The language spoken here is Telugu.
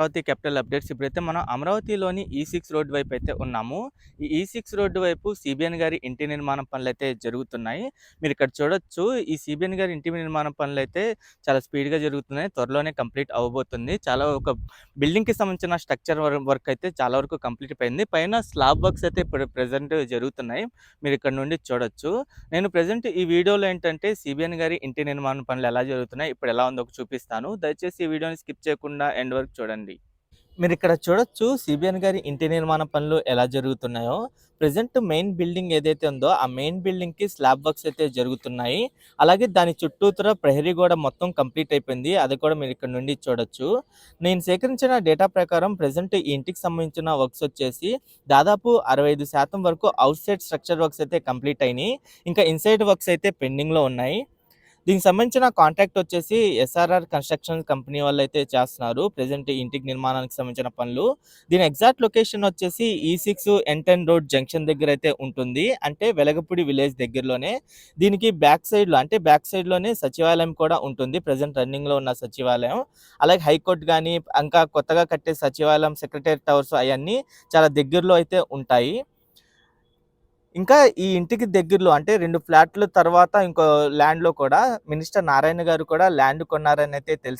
అమరావతి క్యాపిటల్ అప్డేట్స్ ఇప్పుడైతే మనం అమరావతిలోని ఈ సిక్స్ రోడ్ వైపు అయితే ఉన్నాము. ఈ ఈ సిక్స్ రోడ్డు వైపు సిబిఎన్ గారి ఇంటి నిర్మాణం పనులు అయితే జరుగుతున్నాయి. మీరు ఇక్కడ చూడొచ్చు ఈ సిబిఎన్ గారి ఇంటి నిర్మాణం పనులు అయితే చాలా స్పీడ్గా జరుగుతున్నాయి. త్వరలోనే కంప్లీట్ అవ్వబోతుంది. చాలా ఒక బిల్డింగ్కి సంబంధించిన స్ట్రక్చర్ వర్క్ అయితే చాలా వరకు కంప్లీట్ అయిపోయింది. పైన స్లాబ్ వర్క్స్ అయితే ఇప్పుడు ప్రజెంట్ జరుగుతున్నాయి. మీరు ఇక్కడ నుండి చూడొచ్చు. నేను ప్రజెంట్ ఈ వీడియోలో ఏంటంటే సిబిఎన్ గారి ఇంటి నిర్మాణ పనులు ఎలా జరుగుతున్నాయి ఇప్పుడు ఎలా ఉందో చూపిస్తాను. దయచేసి ఈ వీడియోని స్కిప్ చేయకుండా ఎండ్ వరకు చూడండి. మీరు ఇక్కడ చూడొచ్చు సిబిఎన్ గారి ఇంటి నిర్మాణ పనులు ఎలా జరుగుతున్నాయో. ప్రజెంట్ మెయిన్ బిల్డింగ్ ఏదైతే ఉందో ఆ మెయిన్ బిల్డింగ్కి స్లాబ్ వర్క్స్ అయితే జరుగుతున్నాయి. అలాగే దాని చుట్టూతర ప్రహరీ గోడ మొత్తం కంప్లీట్ అయిపోయింది. అది కూడా మీరు ఇక్కడ నుండి చూడొచ్చు. నేను సేకరించిన డేటా ప్రకారం ప్రజెంట్ ఈ ఇంటికి సంబంధించిన వర్క్స్ వచ్చేసి దాదాపు అరవై ఐదు శాతం వరకు అవుట్ సైడ్ స్ట్రక్చర్ వర్క్స్ అయితే కంప్లీట్ అయినాయి. ఇంకా ఇన్సైడ్ వర్క్స్ అయితే పెండింగ్లో ఉన్నాయి. దీనికి సంబంధించిన కాంట్రాక్ట్ వచ్చేసి ఎస్ఆర్ఆర్ కన్స్ట్రక్షన్ కంపెనీ వాళ్ళు అయితే చేస్తున్నారు. ప్రజెంట్ ఇంటికి నిర్మాణానికి సంబంధించిన పనులు. దీని ఎగ్జాక్ట్ లొకేషన్ వచ్చేసి ఈ six N ten road junction దగ్గర అయితే ఉంటుంది. అంటే వెలగపూడి విలేజ్ దగ్గరలోనే. దీనికి బ్యాక్ సైడ్లో అంటే బ్యాక్ సైడ్లోనే సచివాలయం కూడా ఉంటుంది. ప్రజెంట్ రన్నింగ్లో ఉన్న సచివాలయం. అలాగే హైకోర్టు కానీ ఇంకా కొత్తగా కట్టే సచివాలయం సెక్రటరీ టవర్స్ అవన్నీ చాలా దగ్గరలో అయితే ఉంటాయి. ఇంకా ఈ ఇంటికి దగ్గరలో అంటే రెండు ఫ్లాట్ల తర్వాత ఇంకో ల్యాండ్లో కూడా మినిస్టర్ నారాయణ గారు కూడా ల్యాండ్ కొన్నారని అయితే తెలిసింది